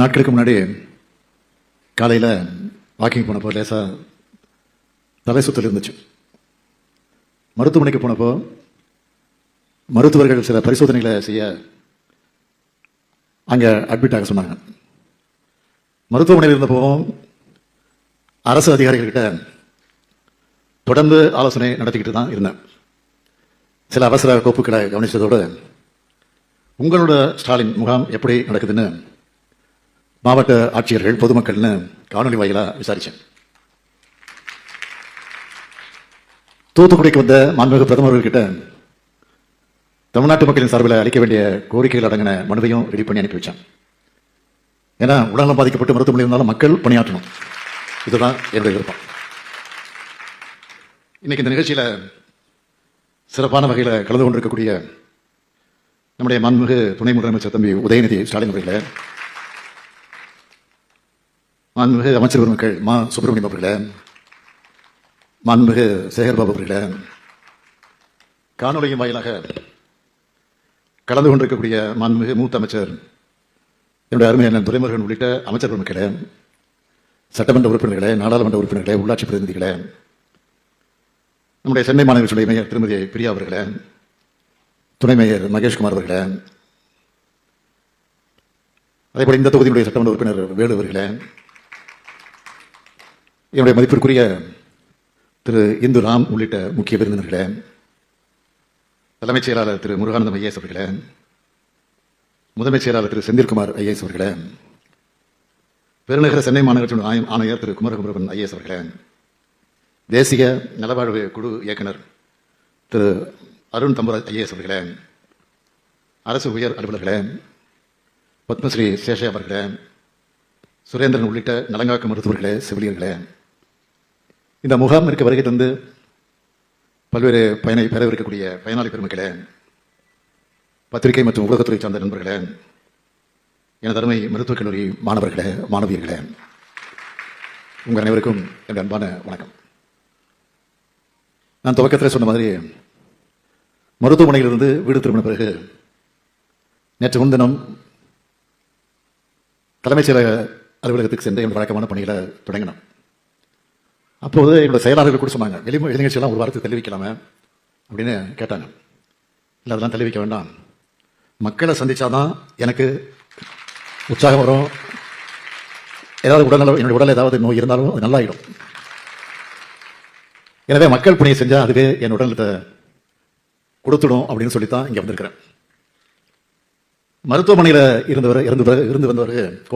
நாட்களுக்கு முன்னாடி காலையில் வாக்கிங் போனப்போ லேசாக தலை சுத்தல் இருந்துச்சு. மருத்துவமனைக்கு போனப்போ மருத்துவர்கள் சில பரிசோதனைகளை செய்ய அங்கே அட்மிட் ஆக சொன்னாங்க. மருத்துவமனையில் இருந்தப்போ அரசு அதிகாரிகள்கிட்ட தொடர்ந்து ஆலோசனை நடத்திக்கிட்டு தான் இருந்தேன். சில அவசர கோப்புகளை கவனிச்சதோடு உங்களோட ஸ்டாலின் முகாம் எப்படி நடக்குதுன்னு மாவட்ட ஆட்சியர்கள் பொதுமக்கள்னு காணொலி வாயிலாக விசாரிச்சேன். தூத்துக்குடிக்கு வந்த மாண்புமிகு பிரதமர்கள்கிட்ட தமிழ்நாட்டு மக்களின் சார்பில் அளிக்க வேண்டிய கோரிக்கைகள் அடங்கின மனுவையும் ரெடி பண்ணி அனுப்பி வச்சேன். ஏன்னா உடல்நலம் பாதிக்கப்பட்டு மருத்துவமனை இருந்தாலும் மக்கள் பணியாற்றணும். இதுதான் என்னுடைய விருப்பம். இன்னைக்கு இந்த நிகழ்ச்சியில் சிறப்பான வகையில் கலந்து கொண்டிருக்கக்கூடிய நம்முடைய மாண்புமிகு துணை முதலமைச்சர் தம்பி உதயநிதி ஸ்டாலின் அவர்களே மாண்புமிகு அமைச்சர் பெருமக்கள் மா சுப்பிரமணியம் அவர்களே மாண்புமிகு சேகர்பாபு அவர்களே காணொலியின் வாயிலாக கலந்து கொண்டிருக்கக்கூடிய மாண்புமிகு மூத்த அமைச்சர் என்னுடைய அருமையான துறைமுருகன் உள்ளிட்ட அமைச்சர் பெருமக்களே சட்டமன்ற உறுப்பினர்களே நாடாளுமன்ற உறுப்பினர்களே உள்ளாட்சி பிரதிநிதிகளே நம்முடைய சென்னை மாநகராட்சியுடைய மேயர் திருமதி பிரியா அவர்களே துணை மேயர் மகேஷ்குமார் அவர்களே அதேபோல இந்த தொகுதியினுடைய சட்டமன்ற உறுப்பினர் வேலு அவர்களே என்னுடைய மதிப்பிற்குரிய திரு இந்து ராம் உள்ளிட்ட முக்கிய விருந்தினர்களே தலைமைச் செயலாளர் திரு முருகானந்தம் ஐஏஎஸ் அவர்களே முதன்மைச் செயலாளர் திரு செந்தில்குமார் ஐஏஎஸ் அவர்களே பெருநகர சென்னை மாநகராட்சியின் ஆய- ஆணையர் திரு குமரகுமரன் ஐஏஎஸ் அவர்களே தேசிய நலவாழ்வு குழு இயக்குனர் திரு அருண் தம்பராஜ் ஐஏஎஸ் அவர்களே அரசு உயர் அலுவலர்களே பத்மஸ்ரீ சேஷே அவர்களே சுரேந்திரன் உள்ளிட்ட நலங்காக்க மருத்துவர்களே செவிலியர்களே இந்த முகாமிற்கு வருகை தந்து பல்வேறு பயனை பெறவிருக்கக்கூடிய பயனாளி பெருமக்களே பத்திரிகை மற்றும் ஊடகத்துறை சார்ந்த நண்பர்களே எனது அருமை மருத்துவக் கல்லூரி மாணவர்களே மாணவியர்களே உங்கள் அனைவருக்கும் என் அன்பான வணக்கம். நான் துவக்கத்தில் சொன்ன மாதிரி மருத்துவமனையிலிருந்து வீடு திரும்பின பிறகு நேற்று முன்தினம் தலைமைச் செயலக அலுவலகத்துக்கு சென்று என் வழக்கமான பணிகளை தொடங்கினோம். அப்போது என்னோட செயலாளர்கள் கூட சொன்னாங்க வெளி வெளிநிகழ்ச்சியெல்லாம் ஒரு வாரத்துக்கு தள்ளி வைக்கலாமே அப்படின்னு கேட்டாங்க. இல்லை அதெல்லாம் தள்ளி வைக்க வேண்டாம். மக்களை சந்தித்தாதான் எனக்கு உற்சாகம் வரும். ஏதாவது உடல்நல என்னுடைய உடல் ஏதாவது நோய் இருந்தாலும் அது நல்லாயிடும். எனவே மக்கள் பணியை செஞ்சால் அதுவே என் உடல்நலத்தை கொடுத்துடும் அப்படின்னு சொல்லித்தான் இங்கே வந்திருக்கிறேன். மருத்துவமனையில் இருந்தவர் இருந்து இருந்து வந்தவர் கோட்டை